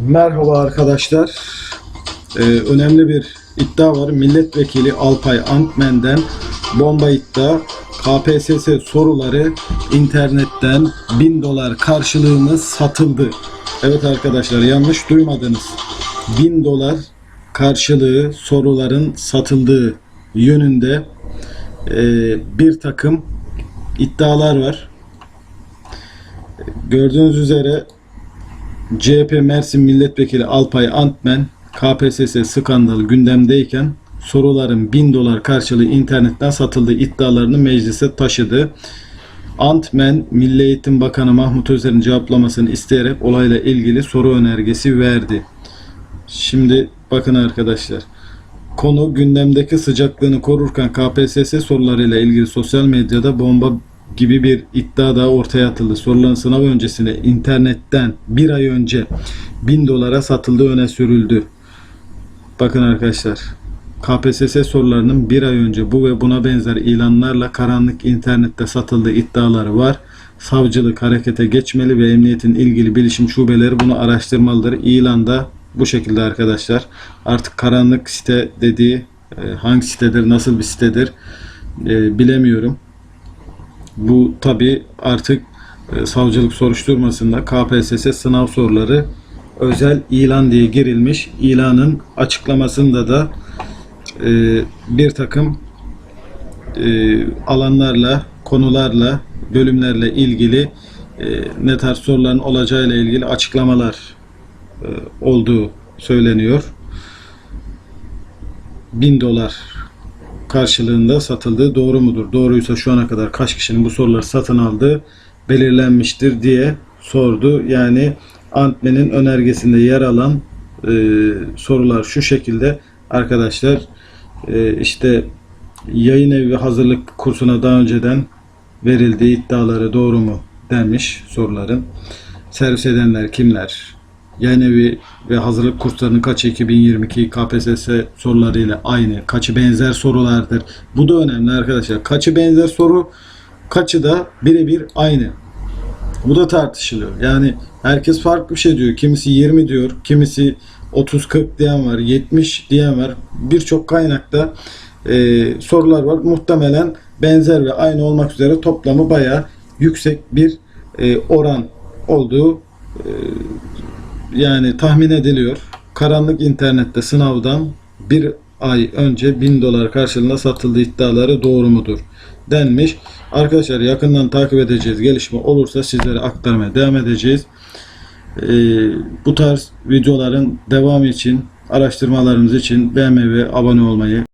Merhaba arkadaşlar. Ee, önemli bir iddia var. Milletvekili Alpay Antmen'den bomba iddia. KPSS soruları internetten 1000 dolar karşılığını satıldı. Evet arkadaşlar yanlış duymadınız. 1000 dolar karşılığı soruların satıldığı yönünde e, bir takım iddialar var. Gördüğünüz üzere CHP Mersin Milletvekili Alpay Antmen KPSS skandalı gündemdeyken soruların 1000 dolar karşılığı internetten satıldığı iddialarını meclise taşıdı. Antmen Milli Eğitim Bakanı Mahmut Özer'in cevaplamasını isteyerek olayla ilgili soru önergesi verdi. Şimdi bakın arkadaşlar. Konu gündemdeki sıcaklığını korurken KPSS sorularıyla ilgili sosyal medyada bomba gibi bir iddia da ortaya atıldı. Sorulan sınav öncesine internetten bir ay önce 1000 dolara satıldığı öne sürüldü. Bakın arkadaşlar. KPSS sorularının bir ay önce bu ve buna benzer ilanlarla karanlık internette satıldığı iddiaları var. Savcılık harekete geçmeli ve emniyetin ilgili bilişim şubeleri bunu araştırmalıdır. İlanda bu şekilde arkadaşlar. Artık karanlık site dediği e, hangi sitedir, nasıl bir sitedir e, bilemiyorum. Bu tabi artık e, savcılık soruşturmasında KPSS sınav soruları özel ilan diye girilmiş. İlanın açıklamasında da e, bir takım e, alanlarla, konularla, bölümlerle ilgili ne tarz soruların olacağıyla ilgili açıklamalar olduğu söyleniyor. 1000 dolar karşılığında satıldığı doğru mudur? Doğruysa şu ana kadar kaç kişinin bu soruları satın aldığı belirlenmiştir diye sordu. Yani Antmen'in önergesinde yer alan e, sorular şu şekilde arkadaşlar e, işte yayın evi hazırlık kursuna daha önceden verildiği iddiaları doğru mu denmiş soruların. Servis edenler kimler? Yayın evi ve hazırlık kurslarının kaçı 2022 KPSS sorularıyla aynı, kaçı benzer sorulardır. Bu da önemli arkadaşlar. Kaçı benzer soru, kaçı da birebir aynı. Bu da tartışılıyor. Yani herkes farklı bir şey diyor. Kimisi 20 diyor, kimisi 30-40 diyen var, 70 diyen var. Birçok kaynakta e, sorular var. Muhtemelen benzer ve aynı olmak üzere toplamı bayağı yüksek bir e, oran olduğu e, yani tahmin ediliyor. Karanlık internette sınavdan bir ay önce 1000 dolar karşılığında satıldığı iddiaları doğru mudur denmiş. Arkadaşlar yakından takip edeceğiz. Gelişme olursa sizlere aktarmaya devam edeceğiz. Ee, bu tarz videoların devamı için, araştırmalarımız için beğenmeyi ve abone olmayı